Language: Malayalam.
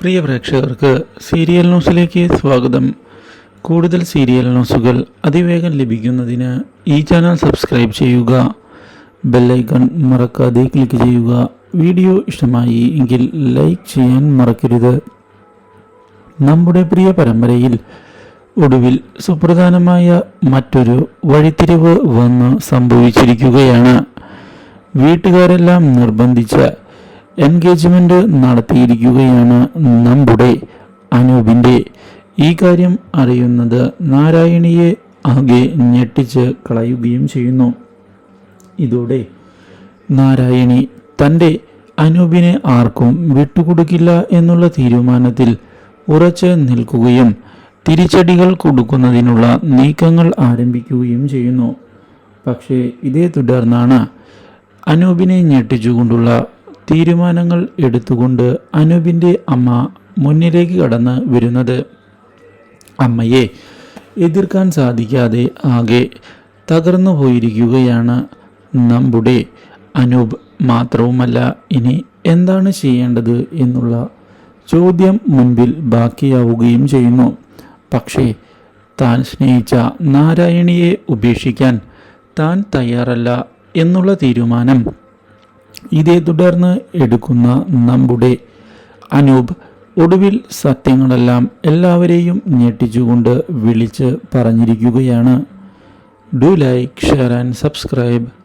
പ്രിയ പ്രേക്ഷകർക്ക് സീരിയൽ ന്യൂസിലേക്ക് സ്വാഗതം. കൂടുതൽ സീരിയൽ ന്യൂസുകൾ അതിവേഗം ലഭിക്കുന്നതിന് ഈ ചാനൽ സബ്സ്ക്രൈബ് ചെയ്യുക. ബെല്ലൈക്കൺ മറക്കാതെ ക്ലിക്ക് ചെയ്യുക. വീഡിയോ ഇഷ്ടമായി എങ്കിൽ ലൈക്ക് ചെയ്യാൻ മറക്കരുത്. നമ്മുടെ പ്രിയ പരമ്പരയിൽ ഒടുവിൽ സുപ്രധാനമായ മറ്റൊരു വഴിത്തിരിവ് വന്ന് സംഭവിച്ചിരിക്കുകയാണ്. വീട്ടുകാരെല്ലാം നിർബന്ധിച്ച് എൻഗേജ്മെന്റ് നടത്തിയിരിക്കുകയാണ് നമ്മുടെ അനൂപിന്റെ ഈ കാര്യം അറിയുന്നത് നാരായണിയെ ആകെ ഞെട്ടിച്ച് കളയുകയും ചെയ്യുന്നു. ഇതോടെ നാരായണി തന്റെ അനൂപിനെ ആർക്കും വിട്ടുകൊടുക്കില്ല എന്നുള്ള തീരുമാനത്തിൽ ഉറച്ച് നിൽക്കുകയും തിരിച്ചടികൾ കൊടുക്കുന്നതിനുള്ള നീക്കങ്ങൾ ആരംഭിക്കുകയും ചെയ്യുന്നു. പക്ഷേ ഇതേ തുടർന്നാണ് അനൂപിനെ ഞെട്ടിച്ചുകൊണ്ടുള്ള തീരുമാനങ്ങൾ എടുത്തുകൊണ്ട് അനൂപിന്റെ അമ്മ മുന്നിലേക്ക് കടന്ന് വരുന്നത്. അമ്മയെ എതിർക്കാൻ സാധിക്കാതെ ആകെ തകർന്നു പോയിരിക്കുകയാണ് നമ്മുടെ അനൂപ്. മാത്രവുമല്ല ഇനി എന്താണ് ചെയ്യേണ്ടത് എന്നുള്ള ചോദ്യം മുൻപിൽ ബാക്കിയാവുകയും ചെയ്യുന്നു. പക്ഷേ താൻ സ്നേഹിച്ച നാരായണിയെ ഉപേക്ഷിക്കാൻ താൻ തയ്യാറല്ല എന്നുള്ള തീരുമാനം ഇതേ തുടർന്ന് എടുക്കുന്ന നമ്മുടെ അനൂപ് ഒടുവിൽ സത്യങ്ങളെല്ലാം എല്ലാവരെയും ഞെട്ടിച്ചുകൊണ്ട് വിളിച്ച് പറഞ്ഞിരിക്കുകയാണ്. Do like share and subscribe